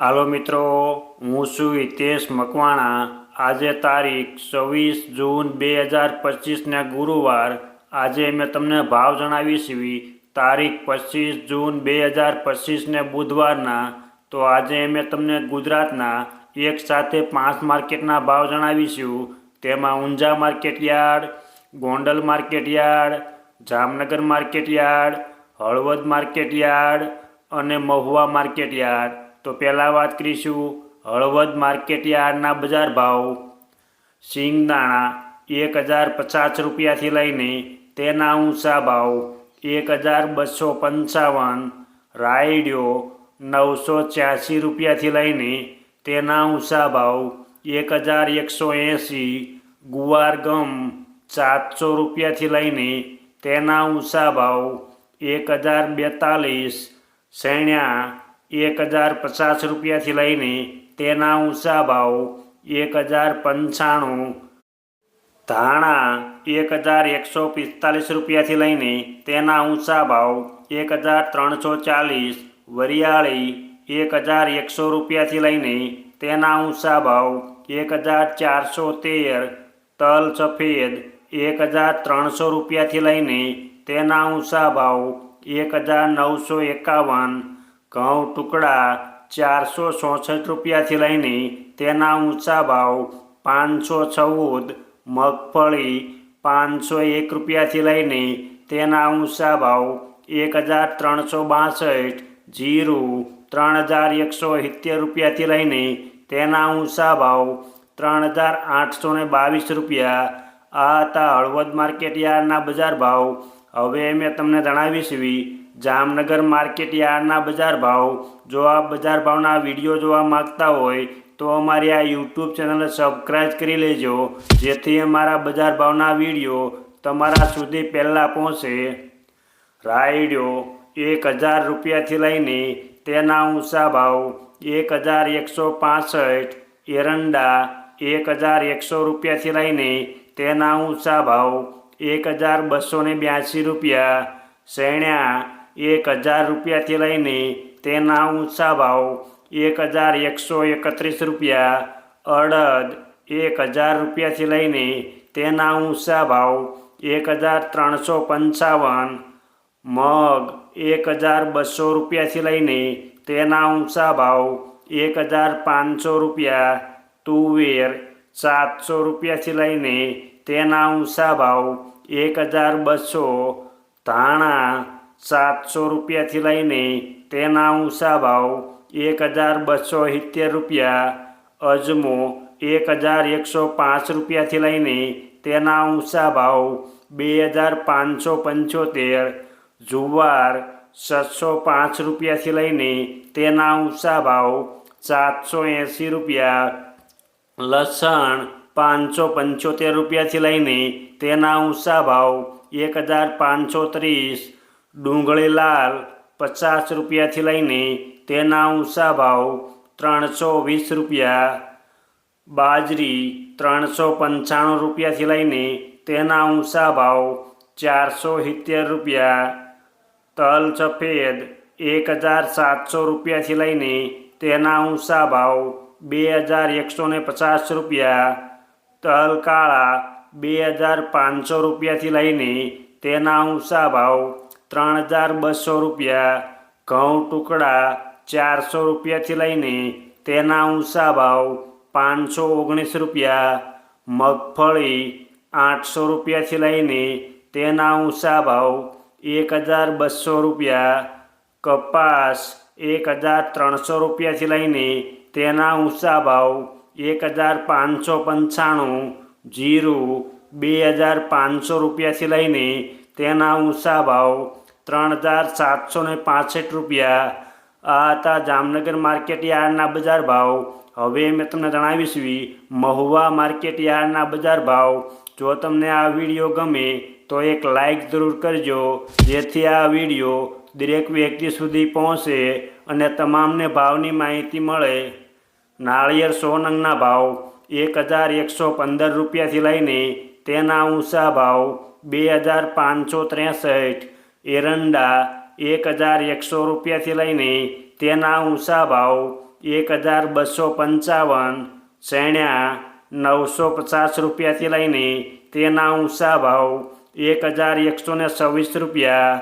હાલો મિત્રો, હું છું હિતેશ મકવાણા. આજે તારીખ છવ્વીસ જૂન બે હજાર પચીસને ગુરુવાર. આજે મેં તમને ભાવ જણાવી છીએ તારીખ પચીસ જૂન બે હજાર પચીસને બુધવારના. તો આજે મેં તમને ગુજરાતના એક સાથે પાંચ માર્કેટના ભાવ જણાવીશું તેમાં Unjha market yard, Gondal market yard Jamnagar market yard Halvad market yard અને મહુવા માર્કેટ યાર્ડ. તો પહેલાં વાત કરીશું હળવદ માર્કેટ યાર્ડના બજાર ભાવ. સિંગદાણા એક હજાર પચાસ રૂપિયાથી લઈને તેના ઊંચા ભાવ એક હજાર બસો પંચાવન રાયડ્યો નવસો છ્યાસી રૂપિયાથી લઈને તેના ઊંચા ભાવ એક હજાર એકસો એંસી, ગુવાર ગમ સાતસો રૂપિયાથી લઈને તેના ઊંચા ભાવ એક હજાર બેતાલીસ સૈણ્યા એક હજાર પચાસ રૂપિયાથી લઈને તેના ઊંચા ભાવ એક હજાર પંચાણું. ધાણા એક હજાર એકસો પિસ્તાલીસ રૂપિયાથી લઈને તેના ઊંચા ભાવ એક હજાર ત્રણસો ચાલીસ. વરિયાળી એક હજાર એકસો રૂપિયાથી લઈને તેના ઊંચા ભાવ એક હજાર ચારસો તેર. તલ સફેદ એક હજાર ત્રણસો રૂપિયાથી લઈને તેના ઊંચા ભાવ એક હજાર નવસો એકાવન. ઘઉં ટુકડા ચારસો ચોસઠ રૂપિયાથી લઈને તેના ઊંચા ભાવ પાંચસો ચૌદ, મગફળી પાંચસો એક રૂપિયાથી લઈને તેના ઊંચા ભાવ એક હજાર ત્રણસો બાસઠ, જીરું ત્રણ હજાર એકસો સિત્તેર રૂપિયાથી લઈને તેના ઊંચા ભાવ ત્રણ હજાર આઠસો ને બાવીસ રૂપિયા. આ હતા હળવદ માર્કેટ યાર્ડના બજાર ભાવ. હવે મેં તમને જણાવીશ જામનગર માર્કેટ યાર્ડના બજાર ભાવ. જો આ બજાર ભાવના વીડિયો જોવા માંગતા હોય, તો અમારી આ યુટ્યુબ ચેનલ સબસ્ક્રાઈબ કરી લેજો. જેથી અમારા બજાર ભાવના વીડિયો તમારા સુધી પહેલાં પહોંચે. રાયડો એક હજાર રૂપિયાથી લઈને તેના ઊંચા ભાવ એક હજાર એકસો પાસઠ, એરંડા એક હજાર એકસો રૂપિયાથી લઈને તેના ઊંચા ભાવ એક હજાર બસો બ્યાસી રૂપિયા, શેણ્યા એક હજાર રૂપિયાથી લઈને તેના ઊંચા ભાવ એક હજાર એકસો એકત્રીસ રૂપિયા, અડદ એક હજાર રૂપિયાથી લઈને તેના ઊંચા ભાવ એક હજાર ત્રણસો પંચાવન, મગ એક હજાર બસો રૂપિયાથી લઈને તેના ઊંચા ભાવ એક હજાર પાંચસો રૂપિયા, તુવેર સાતસો રૂપિયાથી લઈને તેના ઊંચા ભાવ એક હજાર બસો, ધાણા સાતસો રૂપિયાથી લઈને તેના ઊંચા ભાવ એક હજાર બસો સિત્તેર રૂપિયા, અજમો એક હજાર એકસો પાંચ રૂપિયાથી લઈને તેના ઊંચા ભાવ બે હજાર પાંચસો પંચોતેર, જુવાર સાતસો પાંચ રૂપિયાથી લઈને તેના ઊંચા ભાવ સાતસો એંસી રૂપિયા, લસણ પાંચસો પંચોતેર રૂપિયાથી લઈને તેના ઊંચા ભાવ એક હજાર પાંચસો ત્રીસ ડુંગળી લાલ પચાસ રૂપિયાથી લઈને તેના ઊંચા ભાવ ત્રણસો વીસ રૂપિયા, બાજરી ત્રણસો પંચાણું રૂપિયાથી લઈને તેના ઊંચા ભાવ ચારસો સિત્તેર રૂપિયા, તલ સફેદ એક હજાર સાતસો રૂપિયાથી લઈને તેના ઊંચા ભાવ બે હજાર એકસો ને પચાસ રૂપિયા, તલ કાળા બે હજાર પાંચસો રૂપિયાથી લઈને તેના ઊંચા ભાવ ત્રણ હજાર બસો રૂપિયા, ઘઉં ટુકડા ચારસો રૂપિયાથી લઈને તેના ઊંચા ભાવ પાંચસો ઓગણીસ રૂપિયા, મગફળી આઠસો રૂપિયાથી લઈને તેના ઊંચા ભાવ એક હજાર બસો રૂપિયા, કપાસ એક હજાર ત્રણસો રૂપિયાથી લઈને તેના ઊંચા ભાવ એક હજાર પાંચસો પંચાણું, જીરું બે હજાર પાંચસો રૂપિયાથી લઈને તેના ઊંચા ભાવ ત્રણ હજાર સાતસો ને પાસઠ રૂપિયા. આ હતા જામનગર માર્કેટ યાર્ડના બજાર ભાવ. હવે મેં તમને જણાવીશ મહુવા માર્કેટ યાર્ડના બજાર ભાવ. જો તમને આ વીડિયો ગમે તો એક લાઈક જરૂર કરજો, જેથી આ વીડિયો દરેક વ્યક્તિ સુધી પહોંચે અને તમામને ભાવની માહિતી મળે. નાળિયેર સોનંગના ભાવ એક હજાર એકસો પંદર રૂપિયાથી લઈને તેના ઊંચા ભાવ બે હજાર પાંચસો ત્રેસઠ એરંડા એક હજાર એકસો રૂપિયાથી લઈને તેના ઊંચા ભાવ એક હજાર બસો પંચાવન શેણ્યા નવસો પચાસ રૂપિયાથી લઈને તેના ઊંચા ભાવ એક હજાર એકસો ને છવ્વીસ રૂપિયા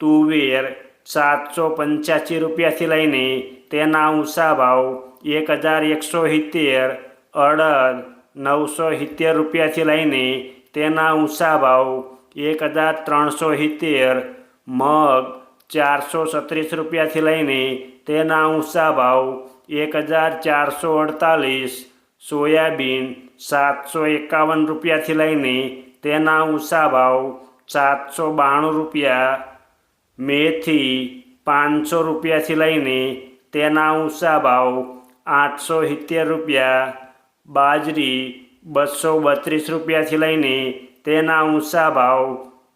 તુવેર સાતસો પંચ્યાસી રૂપિયાથી લઈને તેના ઊંચા ભાવ એક હજાર એકસો સિત્તેર અડદ નવસો સિત્તેર રૂપિયાથી લઈને તેના ઊંચા ભાવ એક હજાર ત્રણસો સિત્તેર, મગ ચારસો છત્રીસ રૂપિયાથી લઈને તેના ઊંચા ભાવ એક હજાર ચારસો અડતાલીસ, સોયાબીન સાતસો એકાવન રૂપિયાથી લઈને તેના ઊંચા ભાવ સાતસો બાણું રૂપિયા, મેથી પાંચસો રૂપિયાથી લઈને તેના ઊંચા ભાવ આઠસો સિત્તેર રૂપિયા, બાજરી બસો બત્રીસ રૂપિયાથી લઈને તેના ઊંચા ભાવ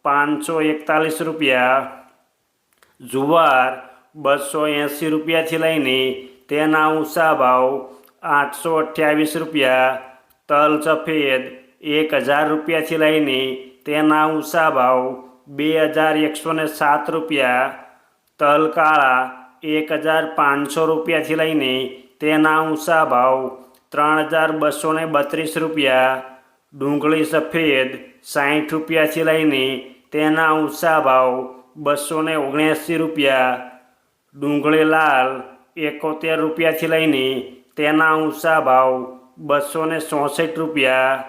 પાંચસો એકતાલીસ રૂપિયા. જુવાર બસો એંસી રૂપિયાથી લઈને તેના ઊંચા ભાવ આઠસો અઠ્યાવીસ રૂપિયા. તલ સફેદ એક હજાર રૂપિયાથી લઈને તેના ઊંચા ભાવ બે હજાર એકસો ને સાત રૂપિયા. તલ કાળા એક હજાર પાંચસો રૂપિયાથી લઈને તેના ઊંચા ભાવ ત્રણ હજાર બસો બત્રીસ રૂપિયા, ડુંગળી સફેદ સાઠ રૂપિયાથી લઈને તેના ઊંચા ભાવ બસો ને ઓગણએંસી રૂપિયા, ડુંગળી લાલ એકોતેર રૂપિયાથી લઈને તેના ઊંચા ભાવ બસો ને ચોસઠ રૂપિયા,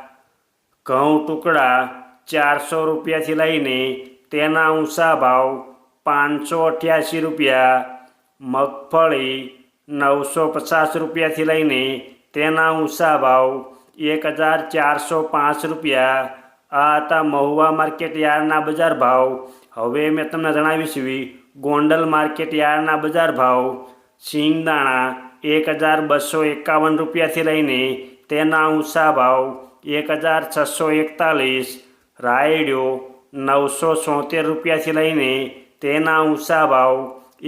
ઘઉં ટુકડા ચારસો રૂપિયાથી લઈને તેના ઊંચા ભાવ પાંચસો અઠ્યાસી રૂપિયા, મગફળી નવસો પચાસ રૂપિયાથી લઈને તેના ઊંચા ભાવ એક હજાર ચારસો પાંચ રૂપિયા. આ હતા મહુવા માર્કેટ યાર્ડના બજાર ભાવ. હવે મેં તમને જણાવીશ ગોંડલ માર્કેટ યાર્ડના બજાર ભાવ. સિંગદાણા એક હજાર બસો એકાવન રૂપિયાથી લઈને તેના ઊંચા ભાવ એક હજાર છસો એકતાલીસ. રાયડ્યો નવસો સોતેર રૂપિયાથી લઈને તેના ઊંચા ભાવ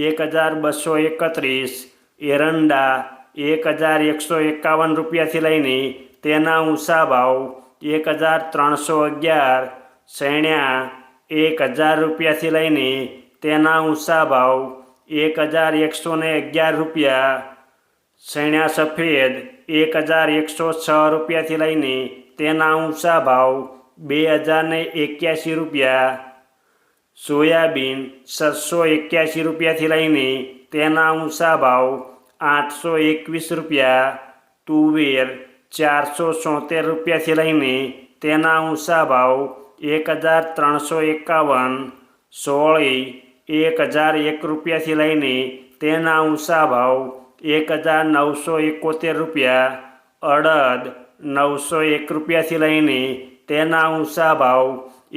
એક હજાર બસો એકત્રીસ. એરંડા એક હજાર એકસો એકાવન રૂપિયાથી લઈને તેના ઊંચા ભાવ એક હજાર ત્રણસો અગિયાર શેણ્યા એક હજાર રૂપિયાથી લઈને તેના ઊંચા ભાવ એક હજાર એકસો ને અગિયાર રૂપિયા શેણ્યા સફેદ એક હજાર એકસો છ રૂપિયાથી લઈને તેના ઊંચા ભાવ બે હજાર ને એક્યાસી રૂપિયા, સોયાબીન સાતસો એક્યાસી રૂપિયાથી લઈને તેના ઊંચા ભાવ આઠસો એકવીસ રૂપિયા, તુવેર ચારસો સોતેર રૂપિયાથી લઈને તેના ઊંચા ભાવ એક હજાર ત્રણસો એકાવન, સોળી એક હજાર એક રૂપિયાથી લઈને તેના ઊંચા ભાવ એક હજાર નવસો એકોતેર રૂપિયા, અડદ નવસો એક રૂપિયાથી લઈને તેના ઊંચા ભાવ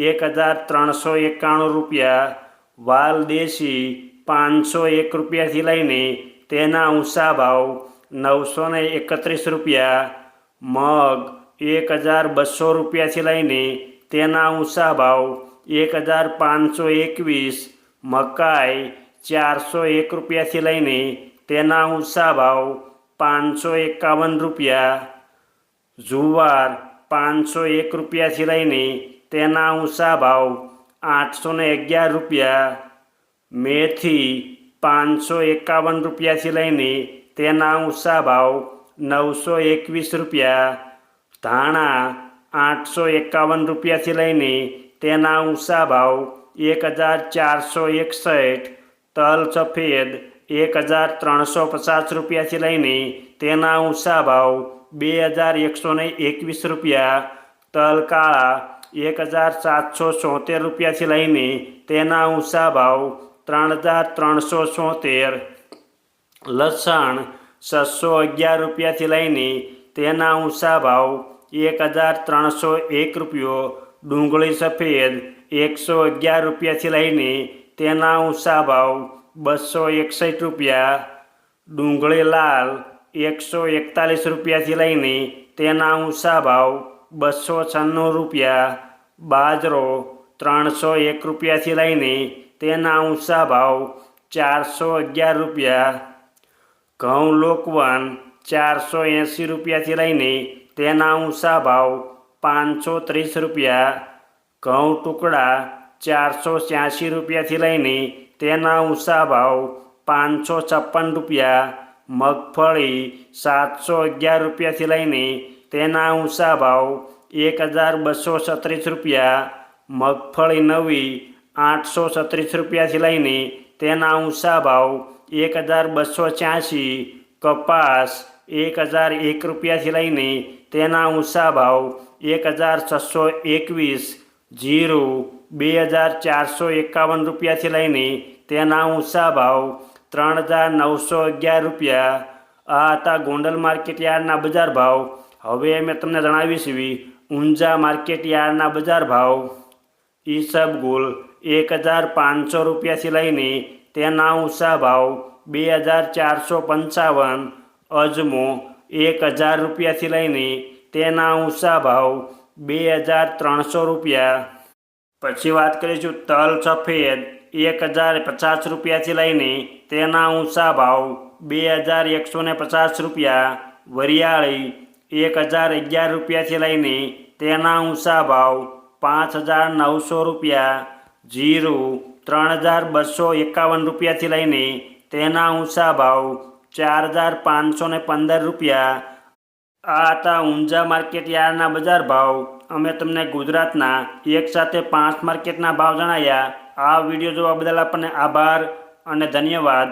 એક હજાર ત્રણસો એકાણું રૂપિયા વાલ દેશી પાંચસો એક રૂપિયાથી લઈને તેના ઊંચા ભાવ નવસો ને એકત્રીસ રૂપિયા, મગ એક હજાર બસો રૂપિયાથી લઈને તેના ઊંચા ભાવ એક હજાર પાંચસો એકવીસ, મકાઈ ચારસો એક રૂપિયાથી લઈને તેના ઊંચા ભાવ પાંચસો એકાવન રૂપિયા, જુવાર પાંચસો એક રૂપિયાથી લઈને તેના ઊંચા ભાવ આઠસો ને અગિયાર રૂપિયા, મેથી પાંચસો એકાવન રૂપિયાથી લઈને તેના ઊંચા ભાવ નવસો એકવીસ રૂપિયા, ધાણા આઠસો એકાવન રૂપિયાથી લઈને તેના ઊંચા ભાવ એક હજાર ચારસો એકસઠ, તલ સફેદ એક હજાર ત્રણસો પચાસ રૂપિયાથી લઈને તેના ઊંચા ભાવ બે હજાર એકસો એકવીસ રૂપિયા, તલ કાળા એક હજાર સાતસો છોતેર રૂપિયાથી લઈને તેના ઊંચા ભાવ ત્રણ હજાર ત્રણસો છોતેર લસણ છસો અગિયાર રૂપિયાથી લઈને તેના ઊંચા ભાવ એક હજાર ત્રણસો એક રૂપિયો, ડુંગળી સફેદ એકસો અગિયાર રૂપિયાથી લઈને તેના ઊંચા ભાવ બસો એકસઠ રૂપિયા, ડુંગળી લાલ એકસો એકતાલીસ રૂપિયાથી લઈને તેના ઊંચા ભાવ બસો છન્નું રૂપિયા, બાજરો ત્રણસો એક રૂપિયાથી લઈને તેના ઊંચા ભાવ ચારસો અગિયાર રૂપિયા. ઘઉં લોકવન ચારસો એંસી રૂપિયાથી લઈને તેના ઊંચા ભાવ પાંચસો ત્રીસ રૂપિયા. ઘઉં ટુકડા ચારસો છ્યાસી રૂપિયાથી લઈને તેના ઊંચા ભાવ પાંચસો છપ્પન રૂપિયા. મગફળી સાતસો અગિયાર રૂપિયાથી લઈને તેના ઊંચા ભાવ એક હજાર બસો છત્રીસ રૂપિયા. મગફળી નવી આઠસો છત્રીસ રૂપિયાથી લઈને તેના ઊંચા ભાવ એક હજાર બસો છ્યાસી, કપાસ એક હજાર એક રૂપિયાથી લઈને તેના ઊંચા ભાવ એક હજાર છસો એકવીસ, જીરું બે હજાર ચારસો એકાવન રૂપિયાથી લઈને તેના ઊંચા ભાવ ત્રણ હજાર નવસો અગિયાર રૂપિયા. આ હતા ગોંડલ માર્કેટ યાર્ડના બજાર ભાવ. હવે મેં તમને જણાવીશ ઊંઝા માર્કેટ યાર્ડના બજાર ભાવ. ઈસબગુલ એક હજાર પાંચસો રૂપિયાથી લઈને તેના ઊંચા ભાવ બે હજાર ચારસો પંચાવન, અજમો એક હજાર રૂપિયાથી લઈને તેના ઊંચા ભાવ બે હજાર ત્રણસો રૂપિયા. પછી વાત કરીશું તલ સફેદ, એક હજાર પચાસ રૂપિયાથી લઈને તેના ઊંચા ભાવ બે હજાર એકસો ને પચાસ રૂપિયા. વરિયાળી, એક હજાર અગિયાર રૂપિયાથી લઈને તેના ઊંચા ભાવ પાંચ હજાર નવસો રૂપિયા. જીરું ત્રણ હજાર બસો એકાવન રૂપિયાથી લઈને તેના ઊંચા ભાવ ચાર હજાર પાંચસો ને પંદર રૂપિયા. આ હતા ઊંઝા માર્કેટ યાર્ડના બજાર ભાવ. અમે તમને ગુજરાતના એક સાથે પાંચ માર્કેટના ભાવ જણાયા. આ વીડિયો જોવા બદલ આપણને આભાર અને ધન્યવાદ.